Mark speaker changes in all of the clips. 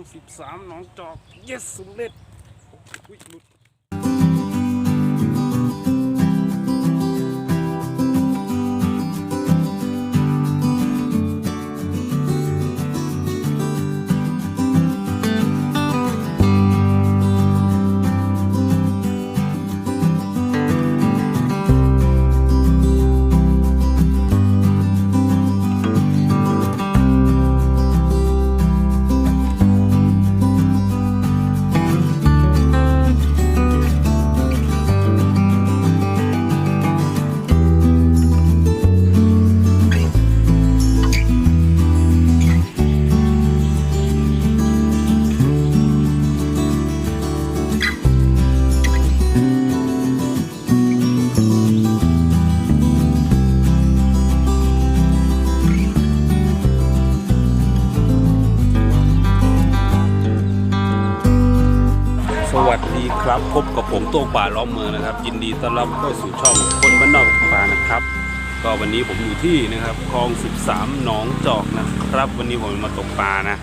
Speaker 1: ลองสิบสามหนองจอก yes สำเร็จอุ้ยหลุด ดีครับพบกับผมโต้งป่าล้อมเมืองนะครับ ยินดีต้อนรับเข้าสู่ช่องคนบ้านนอกป่านะครับ ก็วันนี้ผมอยู่ที่นะครับคลอง 13 หนองจอกนะครับ วันนี้ผมมาตกปลานะ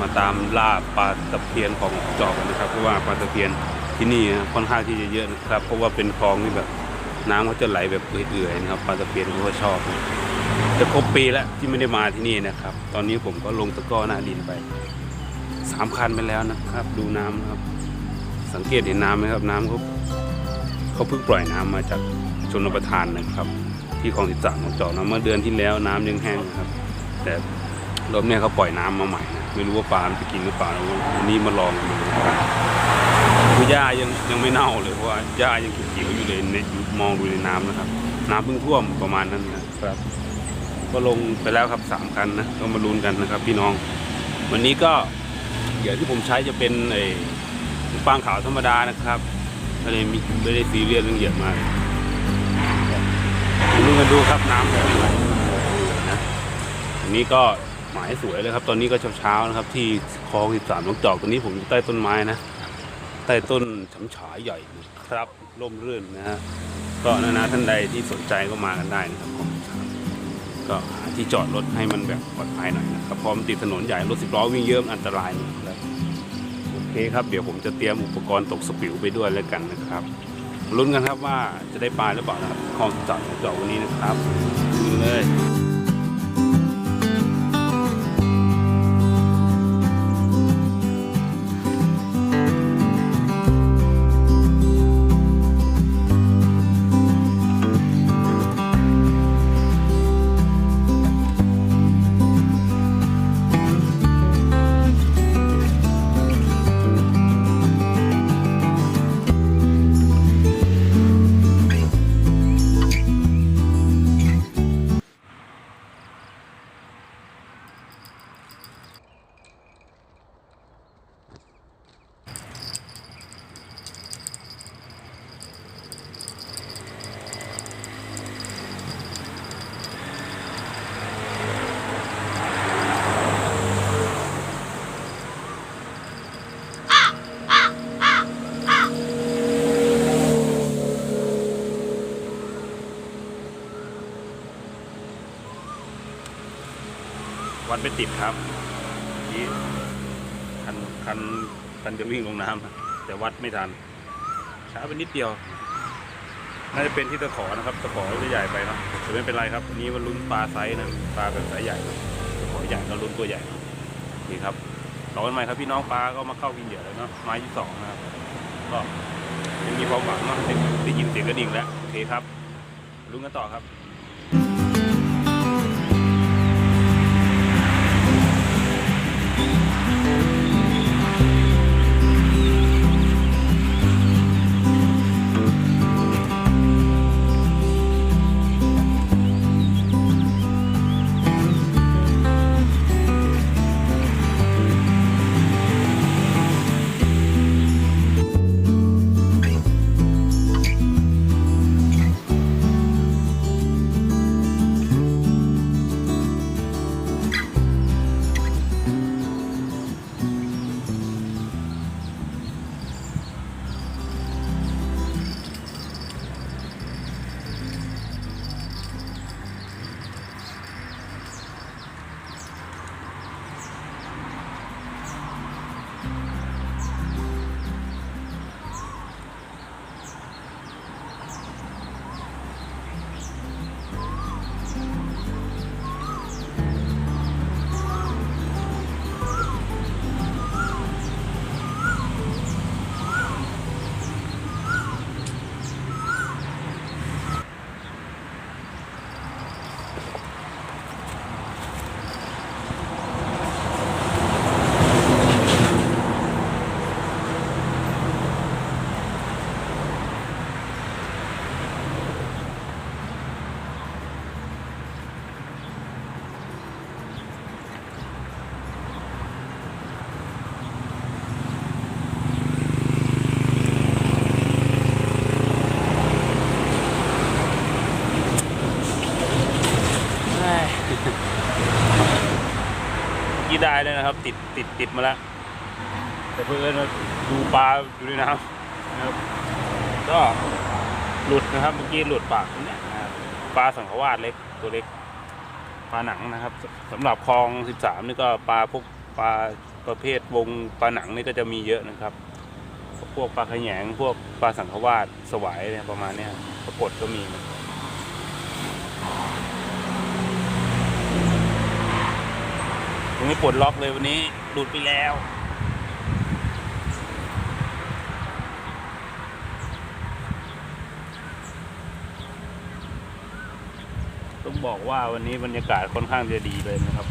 Speaker 1: มาตามล่าปลาตะเพียนของจอกนะครับ เพราะว่าปลาตะเพียนที่นี่ค่อนข้างที่จะเยอะนะครับ เพราะว่าเป็นคลองที่แบบน้ำเขาจะไหลแบบเอื่อยๆนะครับปลาตะเพียนเขาก็ชอบนะจะครบปีแล้วที่ไม่ได้มาที่นี่นะครับ ตอนนี้ผมก็ลงตะกร้อหน้าดินไปสามคันไปแล้วนะครับ ดูน้ำนะครับ สังเกตเห็นน้ำไหมครับ น้ำเขาเขาเพิ่งปล่อยน้ำมาจากชนประทานนะครับ ที่คลองสิบสามของจอกนะเมื่อเดือนที่แล้วน้ำยังแห้งนะครับ แต่รอบเนี้ยเขาปล่อยน้ำมาใหม่นะไม่รู้ว่าปลามันจะกินหรือเปล่าวันนี้มาลองดูนะครับคือหญ้ายังยังไม่เน่าเลยเพราะว่าหญ้ายังเขียวอยู่เลยในมองดูในน้ำนะครับ น้ำเพิ่งท่วมประมาณนั้นนะครับ ก็ลงไปแล้วครับสามคันนะก็มาลุ้นกันนะครับ พี่น้อง วันนี้ก็เหยื่อที่ผมใช้จะเป็นไอ ฟางขาวธรรมดานะครับไม่ได้มีไม่ได้ซีเรียสเรื่องเหยียดมากดูกันดูครับน้ำแบบไหลนะอันนี้ก็หมายสวยเลยครับ ตอนนี้ก็เช้าๆนะครับ ที่คลองสิบสามลงจอกตอนนี้ผมอยู่ใต้ต้นไม้นะใต้ต้นฉำฉายใหญ่ครับร่มรื่นนะฮะก็นานาท่านใดที่สนใจก็มากันได้นะครับผมก็หาที่จอดรถให้มันแบบปลอดภัยหน่อยนะครับพราะมันติดถนนใหญ่รถสิบล้อวิ่งเยอะมันอันตรายนะครับ นี้ครับเดี๋ยวผมจะเตรียมอุปกรณ์ตกสปิวไปด้วยแล้วกันนะครับลุ้นกันครับว่าจะได้ปลาหรือเปล่านะครับคองจัดจอกวันนี้นะครับเลย วัดไม่ติดครับนี่คันคันคันจะวิ่งลงน้ำแต่วัดไม่ทัน ช้าไปนิดเดียว น่าจะเป็นที่ตะขอนะครับตะขอจะใหญ่ไปนะแต่ไม่เป็นไรครับนี้มันลุ้นปลาไซส์นะปลาแบบไซส์ใหญ่ตะขอใหญ่ก็ลุ้นตัวใหญ่นี่ครับรอกันใหม่ครับพี่น้องปลาก็มาเข้ากินเหยื่อแล้วเนาะไม้ที่สองนะครับก็ยังมีความหวังเนาะได้ยินเสียงกระดิ่งแล้วโอเคครับลุ้นกันต่อครับ กี้ได้เลยนะครับ ติดติดติดมาแล้วแต่เพื่อนดูปลาอยู่ในน้ำนะครับ ก็หลุดนะครับเมื่อกี้หลุดปากเนี่ยปลาสังขวาดเล็กตัวเล็กปลาหนังนะครับสสำหรับคลอง13นี่ก็ปลาพวกปลาประเภทวงปลาหนังนี่ก็จะมีเยอะนะครับ พวกปลาขยงพวกปลาสังขวาดสวายเนี่ยประมาณเนี้ยปรากฏก็มีนะ ยังไม่ปลดล็อกเลยวันนี้หลุดไปแล้ว ต้องบอกว่าวันนี้บรรยากาศค่อนข้างจะดีเลยนะครับ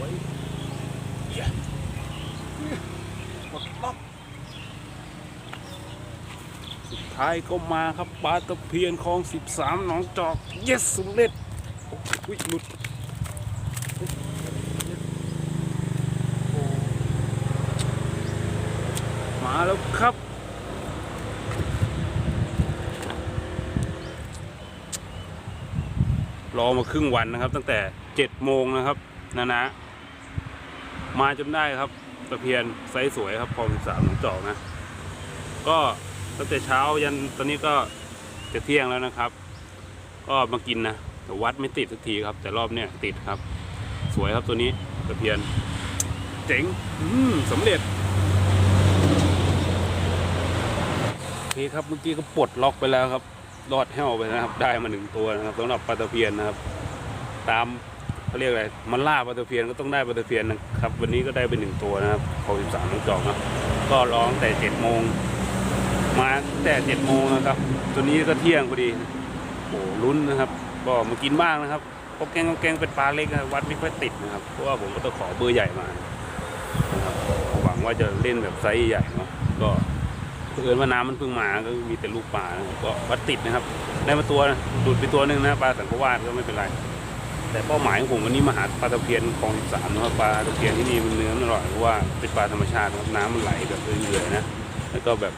Speaker 1: วยเย้หมดล็อกสุดท้ายก็มาครับปลาตะเพียนคลอง 13 หนองจอก เยสสำเร็จอุ้ยหลุดมาแล้วครับรอมาครึ่งวันนะครับ ตั้งแต่เจ็ดโมงนะครับนะนะ มาจนได้ครับตะเพียนไซส์สวยครับคลองสามหนองจอกนะ ก็ตั้งแต่เช้ายันตอนนี้ก็จะเที่ยงแล้วนะครับ ก็มากินนะแต่วัดไม่ติดสักทีครับ แต่รอบเนี้ยติดครับ สวยครับตัวนี้ตะเพียน เจ๋งอืมสำเร็จโอเคครับเมื่อกี้ก็ปลดล็อกไปแล้วครับรอดแห้วไปนะครับ ได้มาหนึ่งตัวนะครับสำหรับปลาตะเพียนนะครับ ตาม เขาเรียกอะไรมันล่าปลาตะเพียนก็ต้องได้ปลาตะเพียนนะครับ วันนี้ก็ได้ไปหนึ่งตัวนะครับขอสิบสามน้องจอกนะก็ร้องแต่เจ็ดโมงมาแต่เจ็ดโมงนะครับ ตัวนี้ก็เที่ยงพอดีโอ้ลุ้นนะครับก็มากินบ้างนะครับเพราะแกงแกงเป็นปลาเล็กนะวัดไม่ค่อยติดนะครับเพราะว่าผมก็ต้องขอเบอร์ใหญ่มานะครับหวังว่าจะเล่นแบบไซส์ใหญ่เนาะก็เผอิญว่าน้ำมันเพิ่งมาก็มีแต่ลูกปลาก็วัดติดนะครับ ได้มาตัวดูดไปตัวหนึ่งนะปลาสังกวาดก็ไม่เป็นไร แต่เป้าหมายของผมวันนี้มาหาปลาตะเพียนคลองสามนะครับปลาตะเพียนที่นี่มันเนื้อมันอร่อยเพราะว่าเป็นปลาธรรมชาตินะครับน้ำมันไหลแบบเรื่อยๆนะแล้วก็แบบ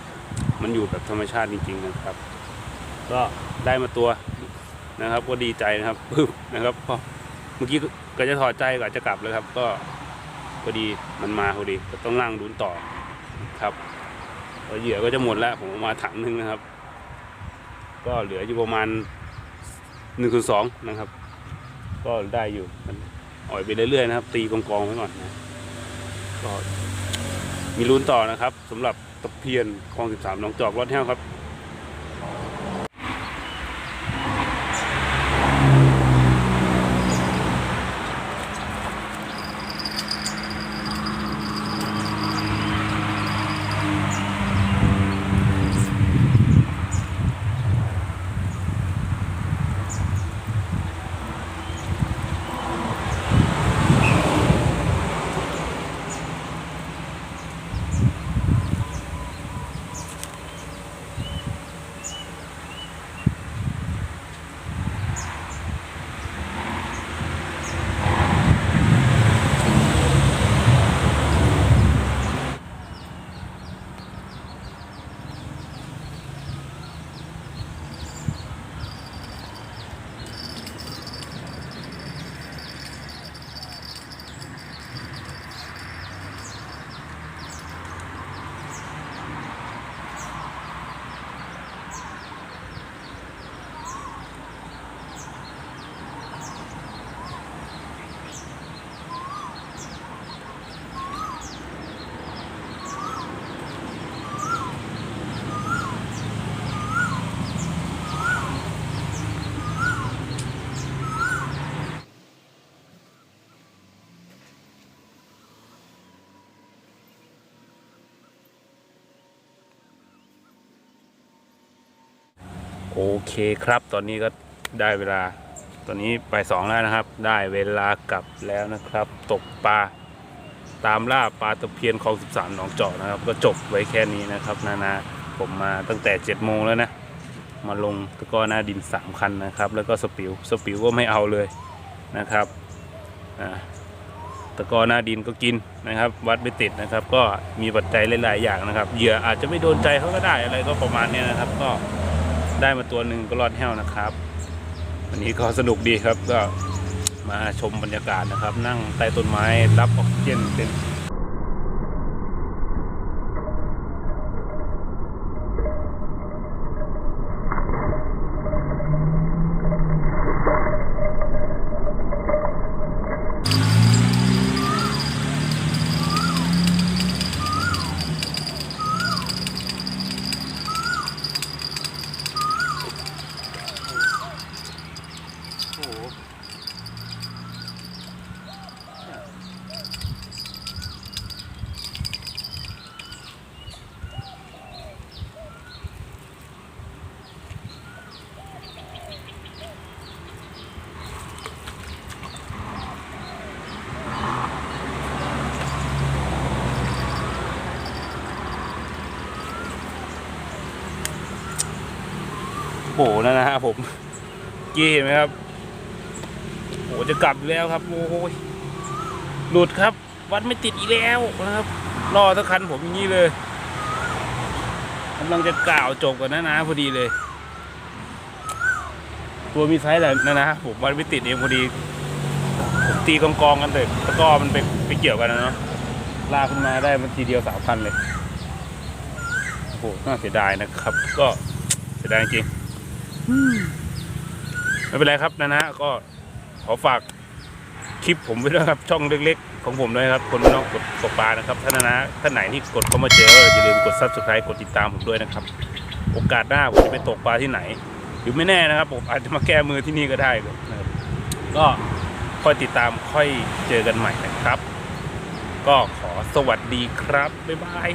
Speaker 1: มันอยู่แบบธรรมชาติจริงๆนะครับ ก็ได้มาตัวนะครับ ก็ดีใจนะครับปึ๊บนะครับพอเมื่อกี้ก็จะถอดใจก่อนจะกลับเลยครับ ก็พอดีมันมาพอดีก็ต้องนั่งลุ้นต่อครับเหยื่อก็จะหมดแล้วผมเอามาถังหนึ่งนะครับ ก็เหลืออยู่ประมาณหนึ่งสองนะครับ ก็ได้อยู่มันอ่อยไปเรื่อยๆนะครับ ตีกองๆไว้ก่อนนะก็มีลุ้นต่อนะครับสำหรับตะเพียนคลองสิบสามหนองจอกรอดแห้วครับ โอเคครับ ตอนนี้ก็ได้เวลา ตอนนี้ไปสองแล้วนะครับ ได้เวลากลับแล้วนะครับ ตกปลาตามล่าปลาตะเพียนคลอง13 หนองเจอกนะครับ ก็จบไว้แค่นี้นะครับ นานาผมมาตั้งแต่7จ็ดโมงแล้วนะ มาลงตะก้อหน้าดิน 3 คันนะครับ แล้วก็สปิวสปิวก็ไม่เอาเลยนะครับอ่าตะก้อหน้าดินก็กินนะครับ วัดไม่ติดนะครับ ก็มีปัจจัยหลาย ๆ อย่างนะครับเหยื่ออาจจะไม่โดนใจเขาก็ได้อะไรก็ประมาณนี้นะครับ ก็ ได้มาตัวหนึ่งก็รอดแห้วนะครับ วันนี้ก็สนุกดีครับก็มาชมบรรยากาศนะครับ นั่งใต้ต้นไม้รับออกซิเจนเป็น โอ้โหนั่นะฮะผมกี้เห็นไหมครับโอ้จะกลับอยู่แล้วครับโอ้ยหลุดครับ วัดไม่ติดอีกแล้วนะครับรอสักคันผมอย่างนี้เลยกำลังจะกล่าวจบกันนะนะพอดีเลย ตัวมีไซส์แหละนะนะผมวัดไม่ติดเองพอดีผมตีกองกองกันเลยแล้วก็มันไปไปเกี่ยวกันนะเนาะลากขึ้นมาได้มันทีเดียวสามพันเลยโอ้โหน่าเสียดายนะครับ ก็เสียดายจริง ไม่เป็นไรครับนะนะก็ขอฝากคลิปผมไว้ด้วยครับ ช่องเล็กๆ ของผมด้วยครับ คนนอกกดตกปลานะครับท่านนะท่านไหนที่กดเข้ามาเจออย่าลืมกด subscribe กดติดตามผมด้วยนะครับ โอกาสหน้าผมจะไปตกปลาที่ไหน หรือไม่แน่นะครับ ผมอาจจะมาแก้มือที่นี่ก็ได้นะครับก็ค่อยติดตามค่อยเจอกันใหม่นะครับ ก็ขอสวัสดีครับ บ๊ายบาย